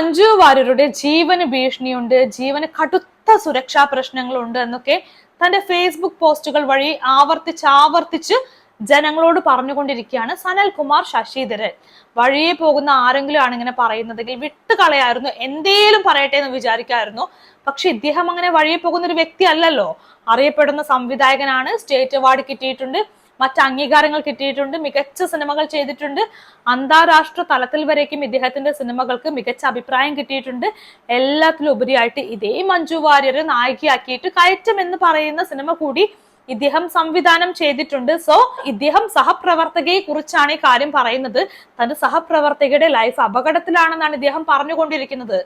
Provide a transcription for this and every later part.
മഞ്ജു വാര്യരുടെ ജീവന് ഭീഷണിയുണ്ട് ജീവന് കടുത്ത സുരക്ഷാ പ്രശ്നങ്ങളുണ്ട് എന്നൊക്കെ തന്റെ ഫേസ്ബുക്ക് പോസ്റ്റുകൾ വഴി ആവർത്തിച്ച് ആവർത്തിച്ച് ജനങ്ങളോട് പറഞ്ഞുകൊണ്ടിരിക്കുകയാണ് സനൽ കുമാർ ശശിധരൻ. വഴിയെ പോകുന്ന ആരെങ്കിലും ആണ് ഇങ്ങനെ പറയുന്നതെങ്കിൽ വിട്ടുകളയായിരുന്നു എന്തേലും പറയട്ടെ എന്ന് വിചാരിക്കായിരുന്നു. പക്ഷെ ഇദ്ദേഹം അങ്ങനെ വഴിയെ പോകുന്ന ഒരു വ്യക്തി അല്ലല്ലോ. അറിയപ്പെടുന്ന സംവിധായകനാണ് സ്റ്റേറ്റ് അവാർഡ് കിട്ടിയിട്ടുണ്ട്. മറ്റ് അംഗീകാരങ്ങൾ കിട്ടിയിട്ടുണ്ട് മികച്ച സിനിമകൾ ചെയ്തിട്ടുണ്ട്. അന്താരാഷ്ട്ര തലത്തിൽ വരേക്കും ഇദ്ദേഹത്തിന്റെ സിനിമകൾക്ക് മികച്ച അഭിപ്രായം കിട്ടിയിട്ടുണ്ട്. എല്ലാത്തിലും ഉപരിയായിട്ട് ഇതേ മഞ്ജു വാര്യരെ നായികയാക്കിയിട്ട് കയറ്റം എന്ന് പറയുന്ന സിനിമ കൂടി ഇദ്ദേഹം സംവിധാനം ചെയ്തിട്ടുണ്ട്. സോ ഇദ്ദേഹം സഹപ്രവർത്തകയെ കുറിച്ചാണ് ഈ കാര്യം പറയുന്നത്. തന്റെ സഹപ്രവർത്തകയുടെ ലൈഫ് അപകടത്തിലാണെന്നാണ് ഇദ്ദേഹം പറഞ്ഞുകൊണ്ടിരിക്കുന്നത്.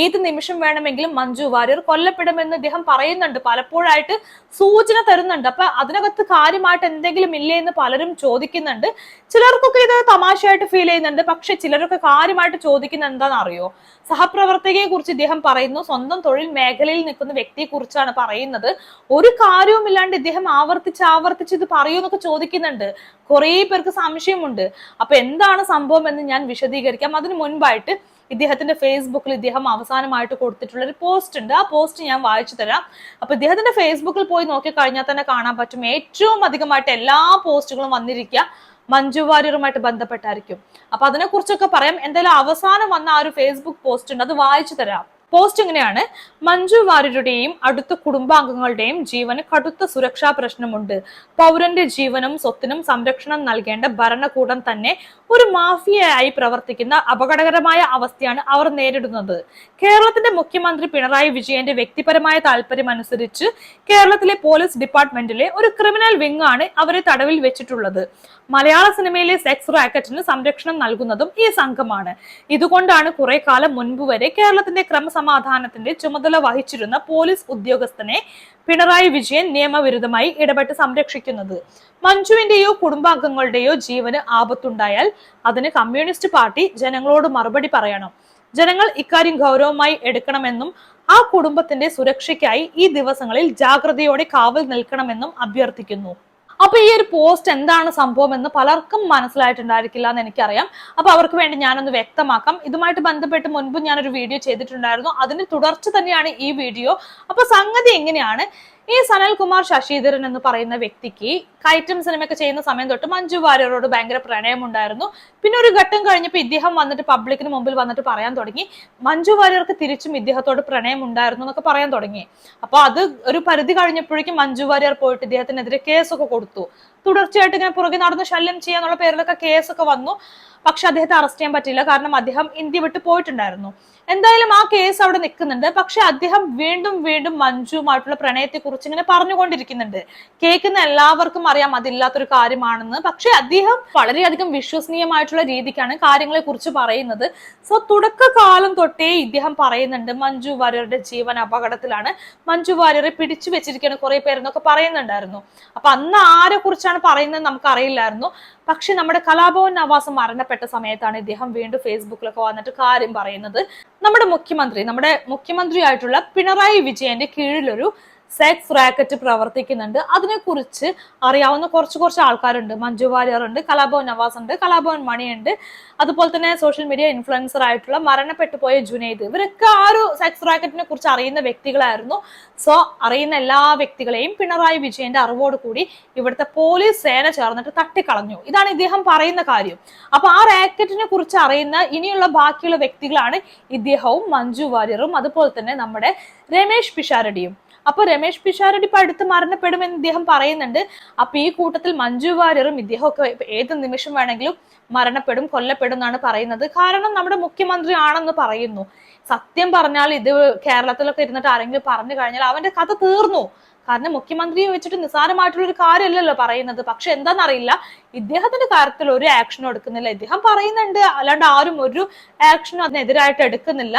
ഏത് നിമിഷം വേണമെങ്കിലും മഞ്ജു വാര്യർ കൊല്ലപ്പെടുമെന്ന് ഇദ്ദേഹം പറയുന്നുണ്ട്. പലപ്പോഴായിട്ട് സൂചന തരുന്നുണ്ട്. അപ്പൊ അതിനകത്ത് കാര്യമായിട്ട് എന്തെങ്കിലും ഇല്ലേ എന്ന് പലരും ചോദിക്കുന്നുണ്ട്. ചിലർക്കൊക്കെ ഇത് തമാശയായിട്ട് ഫീൽ ചെയ്യുന്നുണ്ട്. പക്ഷെ ചിലരൊക്കെ കാര്യമായിട്ട് ചോദിക്കുന്ന എന്താണെന്ന് അറിയോ? സഹപ്രവർത്തകയെ കുറിച്ച് ഇദ്ദേഹം പറയുന്നു. സ്വന്തം തൊഴിൽ മേഖലയിൽ നിൽക്കുന്ന വ്യക്തിയെ കുറിച്ചാണ് പറയുന്നത്. ഒരു കാര്യവുമില്ലാണ്ട് ഇദ്ദേഹം ആവർത്തിച്ച് ആവർത്തിച്ച് ഇത് പറയൂ എന്നൊക്കെ ചോദിക്കുന്നുണ്ട്. കുറെ പേർക്ക് സംശയമുണ്ട്. അപ്പൊ എന്താണ് സംഭവം എന്ന് ഞാൻ വിശദീകരിക്കാം. അതിന് മുൻപായിട്ട് ഇദ്ദേഹത്തിന്റെ ഫേസ്ബുക്കിൽ ഇദ്ദേഹം അവസാനമായിട്ട് കൊടുത്തിട്ടുള്ള ഒരു പോസ്റ്റ് ഉണ്ട്. ആ പോസ്റ്റ് ഞാൻ വായിച്ചു തരാം. അപ്പൊ ഇദ്ദേഹത്തിന്റെ ഫേസ്ബുക്കിൽ പോയി നോക്കി കഴിഞ്ഞാൽ തന്നെ കാണാൻ പറ്റും. ഏറ്റവും അധികമായിട്ട് എല്ലാ പോസ്റ്റുകളും വന്നിരിക്കുക മഞ്ജു വാര്യറുമായിട്ട് ബന്ധപ്പെട്ടായിരിക്കും. അപ്പൊ അതിനെ കുറിച്ചൊക്കെ പറയാം. എന്തായാലും അവസാനം വന്ന ആ ഒരു ഫേസ്ബുക്ക് പോസ്റ്റ് ഉണ്ട്. അത് വായിച്ചു തരാം. പോസ്റ്റ് ഇങ്ങനെയാണ്. മഞ്ജു വാര്യരുടെയും അടുത്ത കുടുംബാംഗങ്ങളുടെയും ജീവന് കടുത്ത സുരക്ഷാ പ്രശ്നമുണ്ട്. പൗരന്റെ ജീവനും സ്വത്തിനും സംരക്ഷണം നൽകേണ്ട ഭരണകൂടം തന്നെ ഒരു മാഫിയയായി പ്രവർത്തിക്കുന്ന അപകടകരമായ അവസ്ഥയാണ് അവർ നേരിടുന്നത്. കേരളത്തിന്റെ മുഖ്യമന്ത്രി പിണറായി വിജയന്റെ വ്യക്തിപരമായ താല്പര്യം അനുസരിച്ച് കേരളത്തിലെ പോലീസ് ഡിപ്പാർട്ട്മെന്റിലെ ഒരു ക്രിമിനൽ വിങ് ആണ് അവരെ തടവിൽ വെച്ചിട്ടുള്ളത്. മലയാള സിനിമയിലെ സെക്സ് റാക്കറ്റിന് സംരക്ഷണം നൽകുന്നതും ഈ സംഘമാണ്. ഇതുകൊണ്ടാണ് കുറെ കാലം മുൻപ് വരെ കേരളത്തിന്റെ ക്രമസമാധാനത്തിന്റെ ചുമതല വഹിച്ചിരുന്ന പോലീസ് ഉദ്യോഗസ്ഥനെ പിണറായി വിജയൻ നിയമവിരുദ്ധമായി ഇടപെട്ട് സംരക്ഷിക്കുന്നത്. മഞ്ജുവിന്റെയോ കുടുംബാംഗങ്ങളുടെയോ ജീവന് ആപത്തുണ്ടായാൽ അതിന് കമ്മ്യൂണിസ്റ്റ് പാർട്ടി ജനങ്ങളോട് മറുപടി പറയണം. ജനങ്ങൾ ഇക്കാര്യം ഗൗരവമായി എടുക്കണമെന്നും ആ കുടുംബത്തിന്റെ സുരക്ഷയ്ക്കായി ഈ ദിവസങ്ങളിൽ ജാഗ്രതയോടെ കാവൽ നിൽക്കണമെന്നും അഭ്യർത്ഥിക്കുന്നു. അപ്പൊ ഈ ഒരു പോസ്റ്റ് എന്താണ് സംഭവം എന്ന് പലർക്കും മനസ്സിലായിട്ടുണ്ടായിരിക്കില്ല എന്ന് എനിക്കറിയാം. അപ്പൊ അവർക്ക് വേണ്ടി ഞാനൊന്ന് വ്യക്തമാക്കാം. ഇതുമായിട്ട് ബന്ധപ്പെട്ട് മുൻപ് ഞാനൊരു വീഡിയോ ചെയ്തിട്ടുണ്ടായിരുന്നു. അതിന് തുടർച്ച തന്നെയാണ് ഈ വീഡിയോ. അപ്പൊ സംഗതി എങ്ങനെയാണ്? ഈ സനൽകുമാർ ശശിധരൻ എന്ന് പറയുന്ന വ്യക്തിക്ക് കയറ്റം സിനിമയൊക്കെ ചെയ്യുന്ന സമയം തൊട്ട് മഞ്ജു വാര്യരോട് ഭയങ്കര പ്രണയമുണ്ടായിരുന്നു പിന്നെ ഒരു ഘട്ടം കഴിഞ്ഞപ്പോൾ ഇദ്ദേഹം വന്നിട്ട് പബ്ലിക്കിന് മുമ്പിൽ വന്നിട്ട് പറയാൻ തുടങ്ങി. മഞ്ജു വാര്യർക്ക് തിരിച്ചും ഇദ്ദേഹത്തോട് പ്രണയം ഉണ്ടായിരുന്നു എന്നൊക്കെ പറയാൻ തുടങ്ങി. അപ്പൊ അത് ഒരു പരിധി കഴിഞ്ഞപ്പോഴേക്കും മഞ്ജു വാര്യർ പോയിട്ട് ഇദ്ദേഹത്തിനെതിരെ കേസൊക്കെ കൊടുത്തു. തുടർച്ചയായിട്ട് ഇങ്ങനെ പുറകെ നടന്ന് ശല്യം ചെയ്യാന്നുള്ള പേരിലൊക്കെ കേസൊക്കെ വന്നു. പക്ഷെ അദ്ദേഹത്തെ അറസ്റ്റ് ചെയ്യാൻ പറ്റില്ല കാരണം അദ്ദേഹം ഇന്ത്യ വിട്ട് പോയിട്ടുണ്ടായിരുന്നു. എന്തായാലും ആ കേസ് അവിടെ നിൽക്കുന്നുണ്ട്. പക്ഷെ അദ്ദേഹം വീണ്ടും വീണ്ടും മഞ്ജുമായിട്ടുള്ള പ്രണയത്തെ കുറിച്ച് ഇങ്ങനെ പറഞ്ഞുകൊണ്ടിരിക്കുന്നുണ്ട്. കേൾക്കുന്ന എല്ലാവർക്കും അറിയാം അതില്ലാത്തൊരു കാര്യമാണെന്ന്. പക്ഷെ അദ്ദേഹം വളരെയധികം വിശ്വസനീയമായിട്ടുള്ള രീതിക്കാണ് കാര്യങ്ങളെ കുറിച്ച് പറയുന്നത്. സോ തുടക്കകാലം തൊട്ടേ ഇദ്ദേഹം പറയുന്നുണ്ട് മഞ്ജു വാര്യരുടെ ജീവൻ അപകടത്തിലാണ്. മഞ്ജു വാര്യരെ പിടിച്ചു വെച്ചിരിക്കുകയാണ് കുറെ പേരെന്നൊക്കെ പറയുന്നുണ്ടായിരുന്നു. അപ്പൊ അന്ന് ആരെ പറയുന്നത് നമുക്ക് അറിയില്ലായിരുന്നു പക്ഷെ നമ്മുടെ കലാഭവൻ നവാസ് മരണപ്പെട്ട സമയത്താണ് ഇദ്ദേഹം വീണ്ടും ഫേസ്ബുക്കിലൊക്കെ വന്നിട്ട് കാര്യം പറയുന്നത്. നമ്മുടെ മുഖ്യമന്ത്രി നമ്മുടെ മുഖ്യമന്ത്രിയായിട്ടുള്ള പിണറായി വിജയന്റെ കീഴിലൊരു സെക്സ് റാക്കറ്റ് പ്രവർത്തിക്കുന്നുണ്ട്. അതിനെക്കുറിച്ച് അറിയാവുന്ന കുറച്ച് കുറച്ച് ആൾക്കാരുണ്ട്. മഞ്ജു വാര്യർ ഉണ്ട് കലാഭവൻ നവാസ് ഉണ്ട് കലാഭവൻ മണിയുണ്ട്. അതുപോലെ തന്നെ സോഷ്യൽ മീഡിയ ഇൻഫ്ലുവൻസർ ആയിട്ടുള്ള മരണപ്പെട്ടു പോയ ജുനൈദ്. ഇവരൊക്കെ ആ ഒരു സെക്സ് റാക്കറ്റിനെ കുറിച്ച് അറിയുന്ന വ്യക്തികളായിരുന്നു. സോ അറിയുന്ന എല്ലാ വ്യക്തികളെയും പിണറായി വിജയന്റെ അറിവോട് കൂടി ഇവിടുത്തെ പോലീസ് സേന ചേർന്നിട്ട് തട്ടിക്കളഞ്ഞു. ഇതാണ് ഇദ്ദേഹം പറയുന്ന കാര്യം. അപ്പൊ ആ റാക്കറ്റിനെ കുറിച്ച് അറിയുന്ന ഇനിയുള്ള ബാക്കിയുള്ള വ്യക്തികളാണ് ഇദ്ദേഹവും മഞ്ജു വാര്യറും. അതുപോലെ തന്നെ നമ്മുടെ രമേശ് പിഷാരടിയും. അപ്പൊ രമേശ് പിഷാരടി ഇപ്പൊ അടുത്ത് മരണപ്പെടുമെന്ന് ഇദ്ദേഹം പറയുന്നുണ്ട്. അപ്പൊ ഈ കൂട്ടത്തിൽ മഞ്ജു വാര്യറും ഇദ്ദേഹമൊക്കെ ഏത് നിമിഷം വേണമെങ്കിലും മരണപ്പെടും കൊല്ലപ്പെടും എന്നാണ് പറയുന്നത്. കാരണം നമ്മുടെ മുഖ്യമന്ത്രി ആണെന്ന് പറയുന്നു. സത്യം പറഞ്ഞാൽ ഇത് കേരളത്തിലൊക്കെ ഇരുന്നിട്ട് ആരെങ്കിലും പറഞ്ഞു കഴിഞ്ഞാൽ അവന്റെ കഥ തീർന്നു. കാരണം മുഖ്യമന്ത്രിയെ വെച്ചിട്ട് നിസ്സാരമായിട്ടുള്ള ഒരു കാര്യമല്ലല്ലോ പറയുന്നത്. പക്ഷെ എന്താണെന്നറിയില്ല ഇദ്ദേഹത്തിന്റെ കാര്യത്തിൽ ഒരു ആക്ഷനും എടുക്കുന്നില്ല. ഇദ്ദേഹം പറയുന്നുണ്ട്. അല്ലാണ്ട് ആരും ഒരു ആക്ഷനും അതിനെതിരായിട്ട് എടുക്കുന്നില്ല.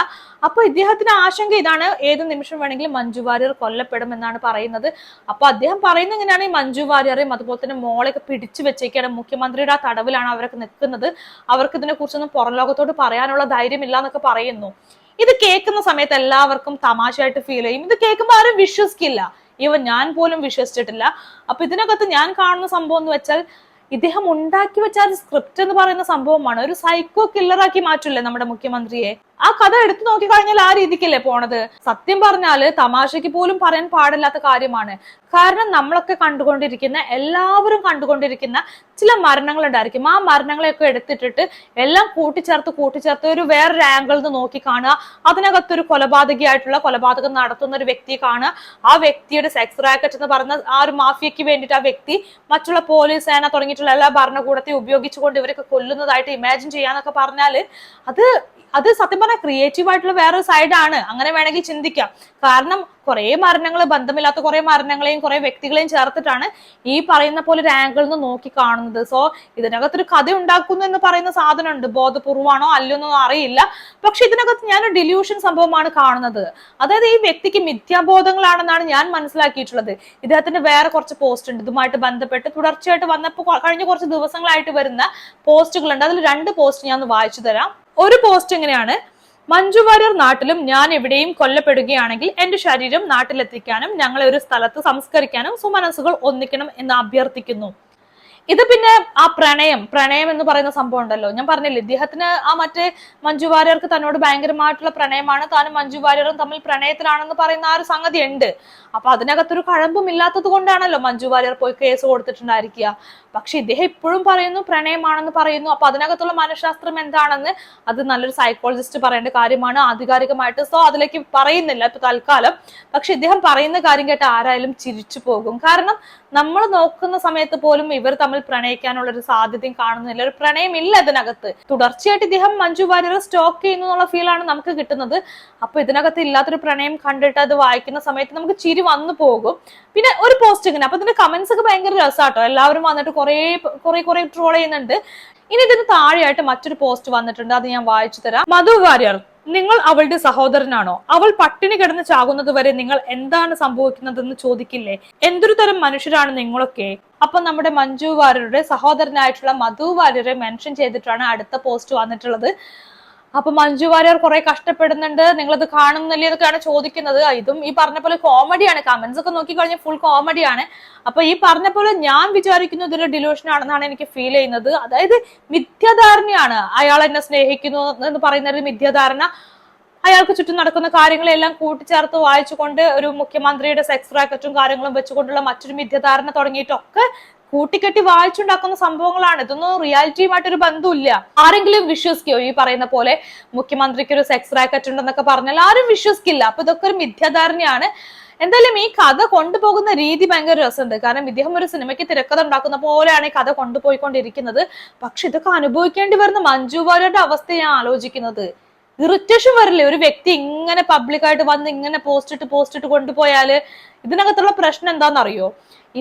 അപ്പൊ ഇദ്ദേഹത്തിന് ആശങ്ക ഇതാണ്. ഏത് നിമിഷം വേണമെങ്കിലും മഞ്ജു വാര്യർ കൊല്ലപ്പെടും എന്നാണ് പറയുന്നത്. അപ്പൊ അദ്ദേഹം പറയുന്ന എങ്ങനെയാണ് ഈ മഞ്ജു വാര്യറേയും അതുപോലെ തന്നെ മോളെയൊക്കെ പിടിച്ചു വെച്ചേക്കാണ് മുഖ്യമന്ത്രിയുടെ ആ തടവിലാണ് അവരൊക്കെ നിൽക്കുന്നത്. അവർക്ക് ഇതിനെ കുറിച്ചൊന്നും പുറം ലോകത്തോട് പറയാനുള്ള ധൈര്യമില്ല എന്നൊക്കെ പറയുന്നു. ഇത് കേൾക്കുന്ന സമയത്ത് എല്ലാവർക്കും തമാശയായിട്ട് ഫീൽ ചെയ്യും. ഇത് കേൾക്കുമ്പോൾ ആരും വിശ്വസിക്കില്ല. ഈവൻ ഞാൻ പോലും വിശ്വസിച്ചിട്ടില്ല. അപ്പൊ ഇതിനകത്ത് ഞാൻ കാണുന്ന സംഭവം എന്ന് വെച്ചാൽ ഇദ്ദേഹം ഉണ്ടാക്കി വെച്ച സ്ക്രിപ്റ്റ് എന്ന് പറയുന്ന സംഭവമാണ്. ഒരു സൈക്കോ കില്ലറാക്കി മാറ്റില്ലേ നമ്മുടെ മുഖ്യമന്ത്രിയെ? ആ കഥ എടുത്തു നോക്കിക്കഴിഞ്ഞാൽ ആ രീതിക്കല്ലേ പോണത്? സത്യം പറഞ്ഞാൽ തമാശയ്ക്ക് പോലും പറയാൻ പാടില്ലാത്ത കാര്യമാണ്. കാരണം നമ്മളൊക്കെ കണ്ടുകൊണ്ടിരിക്കുന്ന എല്ലാവരും കണ്ടുകൊണ്ടിരിക്കുന്ന ചില മരണങ്ങൾ ഉണ്ടായിരിക്കും ആ മരണങ്ങളെയൊക്കെ എടുത്തിട്ടിട്ട് എല്ലാം കൂട്ടിച്ചേർത്ത് കൂട്ടിച്ചേർത്ത് ഒരു വേറൊരു ആംഗിളിൽ നിന്ന് നോക്കി കാണുക. അതിനകത്തൊരു കൊലപാതകിയായിട്ടുള്ള കൊലപാതകം നടത്തുന്ന ഒരു വ്യക്തിയെ കാണുക. ആ വ്യക്തിയുടെ സെക്സ് റാക്കറ്റ് എന്ന് പറഞ്ഞ ആ ഒരു മാഫിയയ്ക്ക് വേണ്ടിയിട്ട് ആ വ്യക്തി മറ്റുള്ള പോലീസ് സേന തുടങ്ങിയിട്ടുള്ള എല്ലാ ഭരണകൂടത്തെ ഉപയോഗിച്ചുകൊണ്ട് ഇവരൊക്കെ കൊല്ലുന്നതായിട്ട് ഇമാജിൻ ചെയ്യാന്നൊക്കെ പറഞ്ഞാൽ അത് അത് സത്യം പറഞ്ഞാൽ ക്രിയേറ്റീവ് ആയിട്ടുള്ള വേറൊരു സൈഡാണ് അങ്ങനെ വേണമെങ്കിൽ ചിന്തിക്കാം. കാരണം കുറെ മരണങ്ങൾ ബന്ധമില്ലാത്ത കുറെ മരണങ്ങളെയും കുറെ വ്യക്തികളെയും ചേർത്തിട്ടാണ് ഈ പറയുന്ന പോലെ ഒരു ആംഗിളിൽ നിന്ന് നോക്കി കാണുന്നത്. സോ ഇതിനകത്തൊരു കഥ ഉണ്ടാക്കുന്നു എന്ന് പറയുന്ന സാധനമുണ്ട്. ബോധപൂർവമാണോ അല്ലെന്നോ അറിയില്ല. പക്ഷെ ഇതിനകത്ത് ഞാൻ ഡില്യൂഷൻ സംഭവമാണ് കാണുന്നത്. അതായത് ഈ വ്യക്തിക്ക് മിഥ്യാബോധങ്ങളാണെന്നാണ് ഞാൻ മനസ്സിലാക്കിയിട്ടുള്ളത്. ഇദ്ദേഹത്തിന്റെ വേറെ കുറച്ച് പോസ്റ്റ് ഉണ്ട്. ഇതുമായിട്ട് ബന്ധപ്പെട്ട് തുടർച്ചയായിട്ട് വന്നപ്പോൾ കഴിഞ്ഞ കുറച്ച് ദിവസങ്ങളായിട്ട് വരുന്ന പോസ്റ്റുകളുണ്ട് അതിൽ രണ്ട് പോസ്റ്റ് ഞാൻ വായിച്ചു തരാം. ഒരു പോസ്റ്റ് ഇങ്ങനെയാണ് മഞ്ജു വാര്യർ നാട്ടിലും ഞാൻ എവിടെയും കൊല്ലപ്പെടുകയാണെങ്കിൽ എന്റെ ശരീരം നാട്ടിലെത്തിക്കാനും ഞങ്ങളെ ഒരു സ്ഥലത്ത് സംസ്കരിക്കാനും സുമനസ്സുകൾ ഒന്നിക്കണം എന്ന് അഭ്യർത്ഥിക്കുന്നു. ഇത് പിന്നെ ആ പ്രണയം പ്രണയം എന്ന് പറയുന്ന സംഭവം ഉണ്ടല്ലോ. ഞാൻ പറഞ്ഞില്ലേ ഇദ്ദേഹത്തിന് ആ മറ്റേ മഞ്ജു വാര്യർക്ക് തന്നോട് ഭയങ്കരമായിട്ടുള്ള പ്രണയമാണ്. താനും മഞ്ജു വാര്യറും തമ്മിൽ പ്രണയത്തിലാണെന്ന് പറയുന്ന ആ ഒരു സംഗതി ഉണ്ട് അപ്പൊ അതിനകത്തൊരു കഴമ്പും ഇല്ലാത്തത് കൊണ്ടാണല്ലോ മഞ്ജു വാര്യർ പോയി കേസ് കൊടുത്തിട്ടുണ്ടായിരിക്കുക. പക്ഷെ ഇദ്ദേഹം ഇപ്പോഴും പറയുന്നു പ്രണയമാണെന്ന് പറയുന്നു. അപ്പൊ അതിനകത്തുള്ള മനഃശാസ്ത്രം എന്താണെന്ന് അത് നല്ലൊരു സൈക്കോളജിസ്റ്റ് പറയേണ്ട കാര്യമാണ്. ആധികാരികമായിട്ട് സോ അതിലേക്ക് പറയുന്നില്ല ഇപ്പൊ തൽക്കാലം. പക്ഷെ ഇദ്ദേഹം പറയുന്ന കാര്യം കേട്ട് ആരായാലും ചിരിച്ചു പോകും. കാരണം നമ്മൾ നോക്കുന്ന സമയത്ത് പോലും ഇവർ തമ്മിൽ പ്രണയിക്കാനുള്ള ഒരു സാധ്യതയും കാണുന്നില്ല. ഒരു പ്രണയം ഇല്ല ഇതിനകത്ത്. തുടർച്ചയായിട്ട് ഇദ്ദേഹം മഞ്ജു വാര്യർ സ്റ്റോക്ക് ചെയ്യുന്നു എന്നുള്ള ഫീലാണ് നമുക്ക് കിട്ടുന്നത്. അപ്പൊ ഇതിനകത്ത് ഇല്ലാത്തൊരു പ്രണയം കണ്ടിട്ട് അത് വായിക്കുന്ന സമയത്ത് നമുക്ക് ചിരി വന്നു പോകും. പിന്നെ ഒരു പോസ്റ്റ് ഇങ്ങനെ. അപ്പൊ ഇതിന്റെ കമന്റ്സ് ഒക്കെ ഭയങ്കര രസമാട്ടോ എല്ലാവരും വന്നിട്ട് കുറെ കുറെ കുറെ ട്രോൾ ചെയ്യുന്നുണ്ട്. ഇനി ഇതിന് താഴെയായിട്ട് മറ്റൊരു പോസ്റ്റ് വന്നിട്ടുണ്ട്. അത് ഞാൻ വായിച്ചു തരാം. മധു വാര്യർ നിങ്ങൾ അവളുടെ സഹോദരനാണോ? അവൾ പട്ടിണി കിടന്ന് ചാകുന്നത് വരെ നിങ്ങൾ എന്താണ് സംഭവിക്കുന്നതെന്ന് ചോദിക്കില്ലേ? എന്തൊരു തരം മനുഷ്യരാണ് നിങ്ങളൊക്കെ? അപ്പൊ നമ്മുടെ മഞ്ജു വാര്യരുടെ സഹോദരനായിട്ടുള്ള മധു വാര്യരെ മെൻഷൻ ചെയ്തിട്ടാണ് അടുത്ത പോസ്റ്റ് വന്നിട്ടുള്ളത്. അപ്പൊ മഞ്ജു വാര്യർ കുറെ കഷ്ടപ്പെടുന്നുണ്ട്. നിങ്ങളത് കാണുന്നില്ലേ എന്നൊക്കെയാണ് ചോദിക്കുന്നത്. ഇതും ഈ പറഞ്ഞ പോലെ കോമഡിയാണ് കമന്റ്സ് ഒക്കെ നോക്കി കഴിഞ്ഞാൽ ഫുൾ കോമഡിയാണ് അപ്പൊ ഈ പറഞ്ഞ പോലെ ഞാൻ വിചാരിക്കുന്നു ഇതൊരു ഡിലൂഷൻ ആണെന്നാണ് എനിക്ക് ഫീൽ ചെയ്യുന്നത്. അതായത് മിഥ്യാധാരണയാണ്. അയാൾ എന്നെ സ്നേഹിക്കുന്നു എന്ന് പറയുന്ന ഒരു മിഥ്യാധാരണ. അയാൾക്ക് ചുറ്റും നടക്കുന്ന കാര്യങ്ങളെല്ലാം കൂട്ടിച്ചേർത്ത് വായിച്ചുകൊണ്ട് ഒരു മുഖ്യമന്ത്രിയുടെ സെക്സ് റാക്കറ്റും കാര്യങ്ങളും വെച്ചുകൊണ്ടുള്ള മറ്റൊരു മിഥ്യധാരണ തുടങ്ങിയിട്ടൊക്കെ കൂട്ടിക്കെട്ടി വായിച്ചുണ്ടാക്കുന്ന സംഭവങ്ങളാണ്. ഇതൊന്നും റിയാലിറ്റിയുമായിട്ടൊരു ബന്ധമില്ല ആരെങ്കിലും വിശ്വസിക്കോ? ഈ പറയുന്ന പോലെ മുഖ്യമന്ത്രിക്ക് ഒരു സെക്സ് റാക്കറ്റ് ഉണ്ടെന്നൊക്കെ പറഞ്ഞാൽ ആരും വിശ്വസിക്കില്ല. അപ്പൊ ഇതൊക്കെ ഒരു മിഥ്യാധാരണയാണ്. എന്തായാലും ഈ കഥ കൊണ്ടുപോകുന്ന രീതി ഭയങ്കര രസമുണ്ട്. കാരണം ഇദ്ദേഹം ഒരു സിനിമയ്ക്ക് തിരക്കഥ ഉണ്ടാക്കുന്ന പോലെയാണ് ഈ കഥ കൊണ്ടുപോയിക്കൊണ്ടിരിക്കുന്നത്. പക്ഷെ ഇതൊക്കെ അനുഭവിക്കേണ്ടി വരുന്ന മഞ്ജു വാര്യരുടെ അവസ്ഥ ഞാൻ ആലോചിക്കുന്നത്. ഇറിറ്റേഷൻ വരില്ലേ? ഒരു വ്യക്തി ഇങ്ങനെ പബ്ലിക്കായിട്ട് വന്ന് ഇങ്ങനെ പോസ്റ്റ് ഇട്ട് പോസ്റ്റ് ഇട്ട് കൊണ്ടുപോയാൽ ഇതിനകത്തുള്ള പ്രശ്നം എന്താണെന്നറിയോ?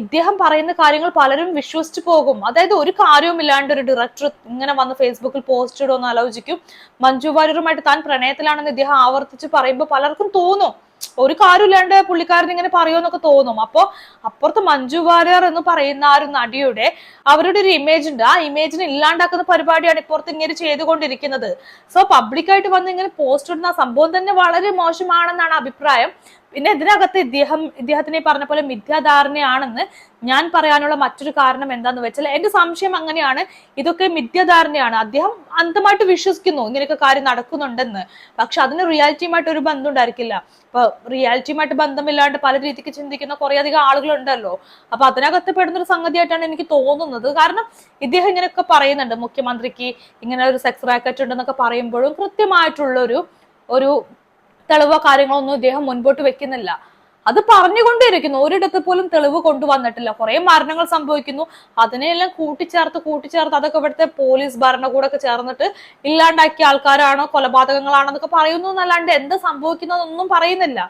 ഇദ്ദേഹം പറയുന്ന കാര്യങ്ങൾ പലരും വിശ്വസിച്ച് പോകും. അതായത് ഒരു കാര്യവും ഇല്ലാണ്ട് ഒരു ഡയറക്ടർ ഇങ്ങനെ വന്ന് ഫേസ്ബുക്കിൽ പോസ്റ്റ് ഇടുമെന്ന് ആലോചിക്കും. മഞ്ജു വാര്യറുമായിട്ട് താൻ പ്രണയത്തിലാണെന്ന് ഇദ്ദേഹം ആവർത്തിച്ച് പറയുമ്പോൾ പലർക്കും തോന്നും. ഒരു കാര്യമില്ലാണ്ട് പുള്ളിക്കാരൻ ഇങ്ങനെ പറയുമെന്നൊക്കെ തോന്നും. അപ്പോൾ അപ്പുറത്ത് മഞ്ജു വാര്യർ എന്ന് പറയുന്ന ആ ഒരു നടിയുടെ അവരുടെ ഒരു ഇമേജ് ഉണ്ട്. ആ ഇമേജിനെ ഇല്ലാണ്ടാക്കുന്ന പരിപാടിയാണ് ഇപ്പുറത്ത് ഇങ്ങനെ ചെയ്തുകൊണ്ടിരിക്കുന്നത്. സോ പബ്ലിക്കായിട്ട് വന്ന് ഇങ്ങനെ പോസ്റ്റ് ഇടുന്ന സംഭവം തന്നെ വളരെ മോശമാണെന്നാണ് അഭിപ്രായം. പിന്നെ ഇതിനകത്ത് ഇദ്ദേഹം ഇദ്ദേഹത്തിനെ പറഞ്ഞ പോലെ മിഥ്യാധാരണയാണെന്ന് ഞാൻ പറയാനുള്ള മറ്റൊരു കാരണം എന്താന്ന് വെച്ചാൽ എന്റെ സംശയം അങ്ങനെയാണ്. ഇതൊക്കെ മിഥ്യാധാരണയാണ്. അദ്ദേഹം അന്ധമായിട്ട് വിശ്വസിക്കുന്നു. ഇങ്ങനെയൊക്കെ കാര്യം നടക്കുന്നുണ്ടെന്ന്. പക്ഷെ അതിന് റിയാലിറ്റിയുമായിട്ട് ഒരു ബന്ധം ഉണ്ടായിരിക്കില്ല. ഇപ്പൊ റിയാലിറ്റിയുമായിട്ട് ബന്ധമില്ലാണ്ട് പല രീതിക്ക് ചിന്തിക്കുന്ന കുറെ അധികം ആളുകളുണ്ടല്ലോ. അപ്പൊ അതിനകത്ത് പെടുന്ന ഒരു സംഗതിയായിട്ടാണ് എനിക്ക് തോന്നുന്നത്. കാരണം ഇദ്ദേഹം ഇങ്ങനെയൊക്കെ പറയുന്നുണ്ട്. മുഖ്യമന്ത്രിക്ക് ഇങ്ങനെ ഒരു സെക്സ് റാക്കറ്റ് ഉണ്ടെന്നൊക്കെ പറയുമ്പോഴും കൃത്യമായിട്ടുള്ളൊരു ഒരു തെളിവോ കാര്യങ്ങളോ ഒന്നും ഇദ്ദേഹം മുൻപോട്ട് വെക്കുന്നില്ല. അത് പറഞ്ഞുകൊണ്ടേയിരിക്കുന്നു. ഒരിടത്ത് പോലും തെളിവ് കൊണ്ടുവന്നിട്ടില്ല. കുറെ മരണങ്ങൾ സംഭവിക്കുന്നു. അതിനെല്ലാം കൂട്ടിച്ചേർത്ത് കൂട്ടിച്ചേർത്ത് അതൊക്കെ ഇവിടുത്തെ പോലീസ് ഭരണകൂടമൊക്കെ ചേർന്നിട്ട് ഇല്ലാണ്ടാക്കിയ ആൾക്കാരാണോ കൊലപാതകങ്ങളാണോ എന്നൊക്കെ പറയുന്നു എന്നല്ലാണ്ട് എന്ത് സംഭവിക്കുന്നതൊന്നും പറയുന്നില്ല.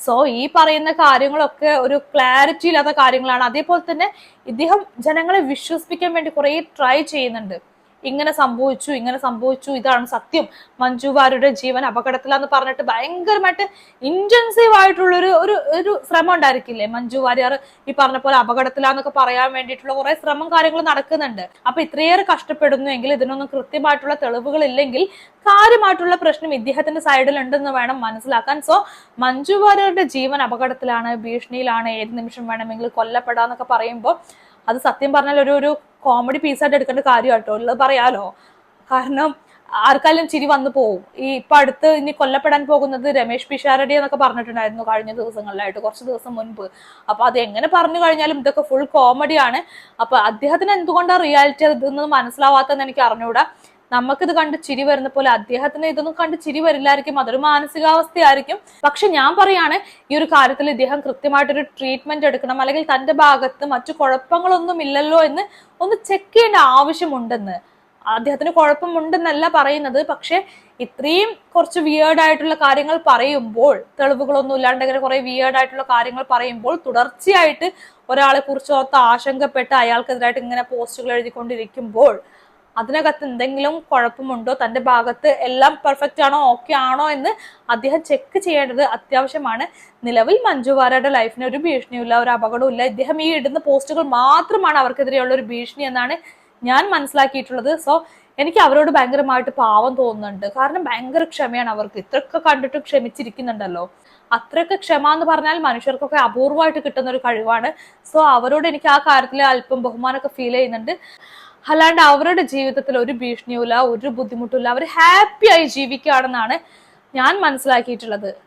സോ ഈ പറയുന്ന കാര്യങ്ങളൊക്കെ ഒരു ക്ലാരിറ്റി ഇല്ലാത്ത കാര്യങ്ങളാണ്. അതേപോലെ തന്നെ ഇദ്ദേഹം ജനങ്ങളെ വിശ്വസിപ്പിക്കാൻ വേണ്ടി കുറെ ട്രൈ ചെയ്യുന്നുണ്ട്. ഇങ്ങനെ സംഭവിച്ചു ഇങ്ങനെ സംഭവിച്ചു ഇതാണ് സത്യം. മഞ്ജു വാര്യരുടെ ജീവൻ അപകടത്തിലാന്ന് പറഞ്ഞിട്ട് ഭയങ്കരമായിട്ട് ഇന്റൻസീവ് ആയിട്ടുള്ള ഒരു ഒരു ശ്രമം ഉണ്ടായിരിക്കില്ലേ? മഞ്ജു വാര്യർ ഈ പറഞ്ഞ പോലെ അപകടത്തിലാന്നൊക്കെ പറയാൻ വേണ്ടിയിട്ടുള്ള കുറെ ശ്രമം കാര്യങ്ങൾ നടക്കുന്നുണ്ട്. അപ്പൊ ഇത്രയേറെ കഷ്ടപ്പെടുന്നു എങ്കിൽ ഇതിനൊന്നും കൃത്യമായിട്ടുള്ള തെളിവുകൾ ഇല്ലെങ്കിൽ കാര്യമായിട്ടുള്ള പ്രശ്നം ഇദ്ദേഹത്തിന്റെ സൈഡിൽ ഉണ്ടെന്ന് വേണം മനസ്സിലാക്കാൻ. സോ മഞ്ജു വാര്യരുടെ ജീവൻ അപകടത്തിലാണ് ഭീഷണിയിലാണ് ഏത് നിമിഷം വേണമെങ്കിൽ കൊല്ലപ്പെടാന്നൊക്കെ പറയുമ്പോൾ അത് സത്യം പറഞ്ഞാൽ ഒരു ഒരു കോമഡി പീസായിട്ട് എടുക്കേണ്ട കാര്യം കേട്ടോ ഉള്ളത് പറയാലോ. കാരണം ആർക്കാലും ചിരി വന്നു പോകും ഈ ഇപ്പൊ അടുത്ത് ഇനി കൊല്ലപ്പെടാൻ പോകുന്നത് രമേശ് പിഷാരടി എന്നൊക്കെ പറഞ്ഞിട്ടുണ്ടായിരുന്നു കഴിഞ്ഞ ദിവസങ്ങളിലായിട്ട് കുറച്ച് ദിവസം മുൻപ്. അപ്പൊ അത് എങ്ങനെ പറഞ്ഞു കഴിഞ്ഞാലും ഇതൊക്കെ ഫുൾ കോമഡിയാണ് അപ്പൊ അദ്ദേഹത്തിന് എന്തുകൊണ്ടാണ് റിയാലിറ്റി ഇതൊന്നും മനസ്സിലാവാത്തതെന്ന് എനിക്ക് അറിഞ്ഞൂടാ. നമുക്കിത് കണ്ട് ചിരി വരുന്ന പോലെ അദ്ദേഹത്തിന് ഇതൊന്നും കണ്ട് ചിരി വരില്ലായിരിക്കും. അതൊരു മാനസികാവസ്ഥയായിരിക്കും. പക്ഷെ ഞാൻ പറയാണ് ഈ ഒരു കാര്യത്തിൽ ഇദ്ദേഹം കൃത്യമായിട്ടൊരു ട്രീറ്റ്മെന്റ് എടുക്കണം. അല്ലെങ്കിൽ തന്റെ ഭാഗത്ത് മറ്റു കുഴപ്പങ്ങളൊന്നും ഇല്ലല്ലോ എന്ന് ഒന്ന് ചെക്ക് ചെയ്യേണ്ട ആവശ്യമുണ്ടെന്ന്. അദ്ദേഹത്തിന് കുഴപ്പമുണ്ടെന്നല്ല പറയുന്നത്. പക്ഷെ ഇത്രയും കുറച്ച് വിയേർഡ് ആയിട്ടുള്ള കാര്യങ്ങൾ പറയുമ്പോൾ തെളിവുകളൊന്നും ഇല്ലാണ്ട് അങ്ങനെ കുറെ വിയേർഡ് ആയിട്ടുള്ള കാര്യങ്ങൾ പറയുമ്പോൾ തുടർച്ചയായിട്ട് ഒരാളെ കുറിച്ച് ഓർത്ത് ആശങ്കപ്പെട്ട് അയാൾക്കെതിരായിട്ട് ഇങ്ങനെ പോസ്റ്റുകൾ എഴുതിക്കൊണ്ടിരിക്കുമ്പോൾ അതിനകത്ത് എന്തെങ്കിലും കുഴപ്പമുണ്ടോ? തന്റെ ഭാഗത്ത് എല്ലാം പെർഫെക്റ്റ് ആണോ? ഓക്കെ ആണോ? എന്ന് അദ്ദേഹം ചെക്ക് ചെയ്യേണ്ടത് അത്യാവശ്യമാണ്. നിലവിൽ മഞ്ജു വാരയുടെ ലൈഫിന് ഒരു ഭീഷണിയില്ല ഒരു അപകടവും ഇല്ല. ഇദ്ദേഹം ഈ ഇടുന്ന പോസ്റ്റുകൾ മാത്രമാണ് അവർക്കെതിരെയുള്ള ഒരു ഭീഷണി എന്നാണ് ഞാൻ മനസ്സിലാക്കിയിട്ടുള്ളത്. സോ എനിക്ക് അവരോട് ഭയങ്കരമായിട്ട് പാവം തോന്നുന്നുണ്ട്. കാരണം ഭയങ്കര ക്ഷമയാണ് അവർക്ക്. ഇത്രയൊക്കെ കണ്ടിട്ട് ക്ഷമിച്ചിരിക്കുന്നുണ്ടല്ലോ. അത്രയൊക്കെ ക്ഷമ എന്ന് പറഞ്ഞാൽ മനുഷ്യർക്കൊക്കെ അപൂർവമായിട്ട് കിട്ടുന്ന ഒരു കഴിവാണ്. സോ അവരോട് എനിക്ക് ആ കാര്യത്തിൽ അല്പം ബഹുമാനമൊക്കെ ഫീൽ ചെയ്യുന്നുണ്ട്. അല്ലാണ്ട് അവരുടെ ജീവിതത്തിൽ ഒരു ഭീഷണിയുമില്ല ഒരു ബുദ്ധിമുട്ടില്ല അവർ ഹാപ്പി ആയി ജീവിക്കുകയാണെന്നാണ് ഞാൻ മനസ്സിലാക്കിയിട്ടുള്ളത്.